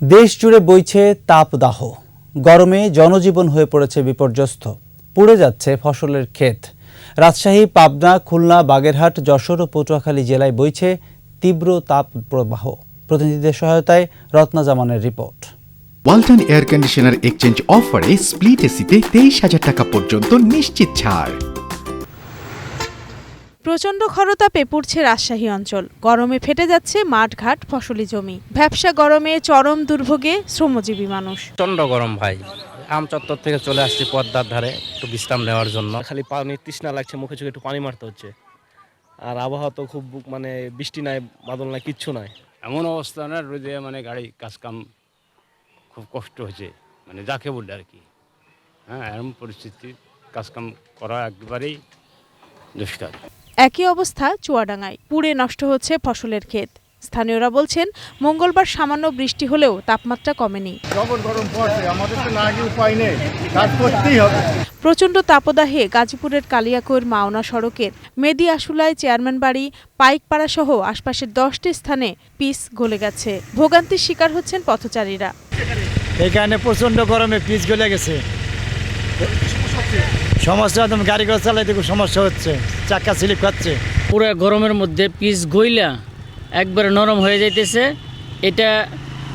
দেশ জুড়ে বইছে তাপদাহ। গরমে জনজীবন হয়ে পড়েছে বিপর্যস্ত। পুড়ে যাচ্ছে ফসলের ক্ষেত। রাজশাহী, পাবনা, খুলনা, বাগেরহাট, যশোর ও পটুয়াখালী জেলায় বইছে তীব্র তাপ প্রবাহ প্রতিনিধিদের সহায়তায় রত্না জামানের report. Walton air conditioner exchange অফারে স্প্লিট এসিতে তেইশ হাজার টাকা পর্যন্ত নিশ্চিত ছাড়। প্রচণ্ড খরতাপে পুড়ছে রাজশাহী অঞ্চল। গরমে ফেটে যাচ্ছে মাঠঘাট ফসলি জমি। ব্যবসা গরমে চরম দুর্ভোগে শ্রমজীবী মানুষ। প্রচণ্ড গরম ভাই। আম চত্বর থেকে চলে আসছি পদ্মার ধারে একটু বিশ্রাম নেওয়ার জন্য। খালি পানি তৃষ্ণা লাগছে মুখে চোখে একটু পানি মারতে হচ্ছে। আর আবহাওয়া তো খুব মানে বৃষ্টি নাই বাদল নাই কিচ্ছু নাই। এমন অবস্থা না রোদে মানে গাড়ি কাজকাম খুব কষ্ট হয়েছে মানে যাকে বললে আর কি। হ্যাঁ এরকম পরিস্থিতি কাজকাম করা একবারেই দুষ্কার। একই অবস্থা চুয়াডাঙ্গায়। পুড়ে নষ্ট হচ্ছে ফসলের ক্ষেত। স্থানীয়রা বলছেন মঙ্গলবার সামান্য বৃষ্টি হলেও তাপমাত্রা কমেনি। প্রচণ্ড তাপদাহে গাজীপুরের কালিয়াকৈর মাওনা সড়কের মেদি আশুলায় চেয়ারম্যান বাড়ি পাইকপাড়া সহ আশপাশের দশটি স্থানে পিস গলে গেছে। ভোগান্তির শিকার হচ্ছেন পথচারীরা। এখানে প্রচণ্ড গরমে পিচ গলে গেছে। সমস্যা একদম গাড়ি ঘোড়া চালাইতে খুব সমস্যা হচ্ছে চাক্কা স্লিপ খাচ্ছে। পুরো গরমের মধ্যে পিচ গইলা একবারে নরম হয়ে যাইতেছে এটা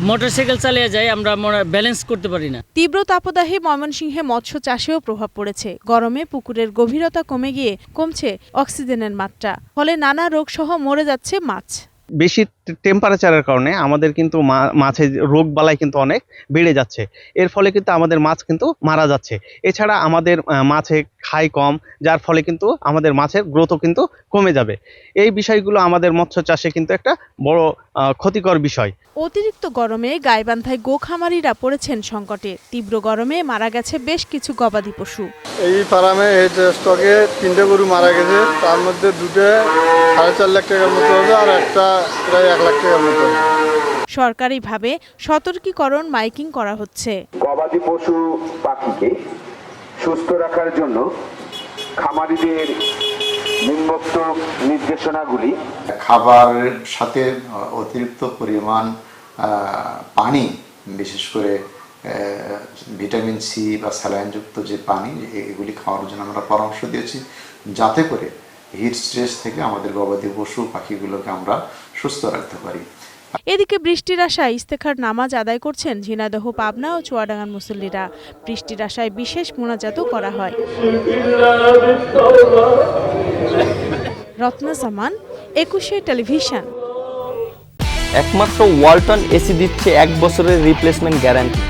মোটরসাইকেল চালিয়ে যায় আমরা ব্যালেন্স করতে পারি না। তীব্র তাপদাহে ময়মনসিংহে মৎস্য চাষেও প্রভাব পড়েছে। গরমে পুকুরের গভীরতা কমে গিয়ে কমছে অক্সিজেনের মাত্রা ফলে নানা রোগসহ মরে যাচ্ছে মাছ। বেশি টেম্পারেচারের কারণে আমাদের কিন্তু মা- মাছের রোগ বালাই কিন্তু অনেক বেড়ে যাচ্ছে। এর ফলে কিন্তু আমাদের মাছ কিন্তু মারা যাচ্ছে। এছাড়া আমাদের মাছে খাই কম যার ফলে কিন্তু আমাদের মাছের গ্রোথও কিন্তু কমে যাবে। এই বিষয়গুলো আমাদের মৎস্য চাষে কিন্তু একটা বড় ক্ষতিকর বিষয়। অতিরিক্ত গরমে গাইবান্ধায় গোখামারিরা পড়েছেন সংকটে। তীব্র গরমে মারা গেছে বেশ কিছু গবাদি পশু। এই ফার্মে এই স্টকে তিনটে গরু মারা গেছে তার মধ্যে দুটো সাড়ে চার লাখ টাকার মতো হবে আর একটা প্রায় এক লাখ টাকার মতো হবে। সরকারিভাবে সতর্কীকরণ মাইকিং করা হচ্ছে। গবাদি পশু পাখিকে সুস্থ রাখার জন্য খামারিদের নিম্নোক্ত নির্দেশনাগুলি খাবারের সাথে অতিরিক্ত পরিমাণ পানি বিশেষ করে ভিটামিন সি বা স্যালাইনযুক্ত যে পানি এগুলি খাওয়ার জন্য আমরা পরামর্শ দিয়েছি যাতে করে হিট স্ট্রেস থেকে আমাদের গবাদি পশু পাখিগুলোকে আমরা সুস্থ রাখতে পারি। এদিকে বৃষ্টির আশায় ইস্তেখার নামাজ আদায় করছেন ঝিনাইদহ পাবনা ও চুয়াডাঙ্গার মুসল্লিরা। বৃষ্টির আশায় বিশেষ মোনাজাতও করা হয়। রত্না সামান একুশে টেলিভিশন। একমাত্র ওয়ালটন এসি দিচ্ছে এক বছরের রিপ্লেসমেন্ট গ্যারান্টি।